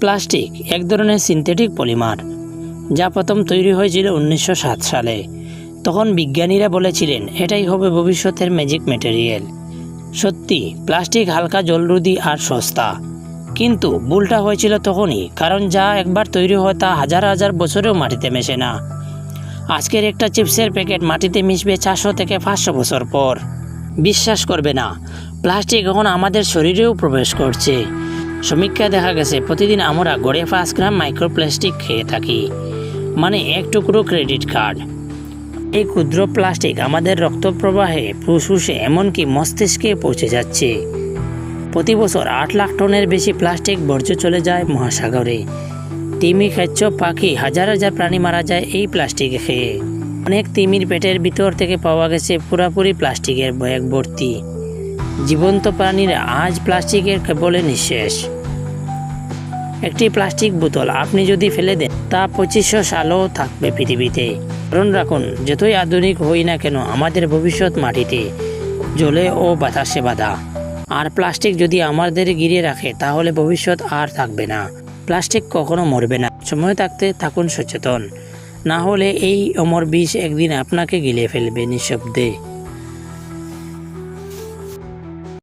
Plastic এক ধরনের synthetic polymer, যা প্রথম তৈরি হয়েছিল উনিশশো সাত সালে। তখন বিজ্ঞানীরা বলেছিলেন, এটাই হবে ভবিষ্যতের ম্যাজিক ম্যাটেরিয়াল সত্যি, প্লাস্টিক হালকা জলরুদি আর সস্তা। কিন্তু ভুলটা হয়েছিল তখনই, কারণ যা একবার তৈরি হয় তা হাজার হাজার বছরেও মাটিতে মেশে না। আজকের একটা চিপসের প্যাকেট মাটিতে মিশবে চারশো থেকে পাঁচশো বছর পর। বিশ্বাস করবে না, প্লাস্টিক এখন আমাদের শরীরেও প্রবেশ করছে। সমীক্ষায় দেখা গেছে, প্রতিদিন আমরা গড়ে পাঁচ গ্রাম মাইক্রোপ্লাস্টিক খেয়ে থাকি মানে এক টুকরো ক্রেডিট কার্ড। এই ক্ষুদ্র প্লাস্টিক আমাদের রক্ত প্রবাহে ফুসফুসে, এমনকি মস্তিষ্কে পৌঁছে যাচ্ছে। প্রতি বছর আট লাখ টনের বেশি প্লাস্টিক বর্জ্য চলে যায় মহাসাগরে। তিমি খেচ্ছ পাখি, হাজার হাজার প্রাণী মারা যায় এই প্লাস্টিক খেয়ে। অনেক তিমির পেটের ভিতর থেকে পাওয়া গেছে পুরাপুরি প্লাস্টিকের ব্যাগ ভর্তি জীবন্ত প্রাণীরা আজ প্লাস্টিকের কেবলে নিঃশেষ। একটি প্লাস্টিক বোতল আপনি যদি ফেলে দেন, তা পঁচিশশো সালও থাকবে পৃথিবীতে। কারণ রাখুন, যতই আধুনিক হই না কেন, আমাদের ভবিষ্যৎ মাটিতে জলে ও বাতাসে বাধা। আর প্লাস্টিক যদি আমাদের ঘিরে রাখে, তাহলে ভবিষ্যৎ আর থাকবে না। প্লাস্টিক কখনো মরবে না। সময় থাকতে থাকুন সচেতন। না হলে এই অমর বিষ একদিন আপনাকে গিলে ফেলবে নিঃশব্দে।